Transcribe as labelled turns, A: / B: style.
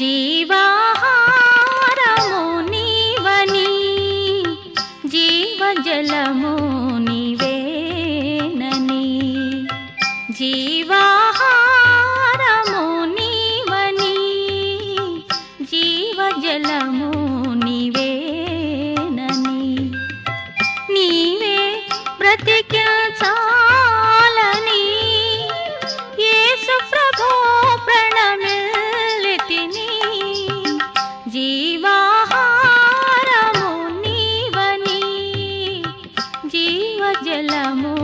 A: జీవాహారము నీవని జీవజలము నీవేనని. జీవాహారము నీవని జీవజలము నీవేనని. నీవే ప్రతిజ్ఞ జీవాహారము నీవని జీవజలము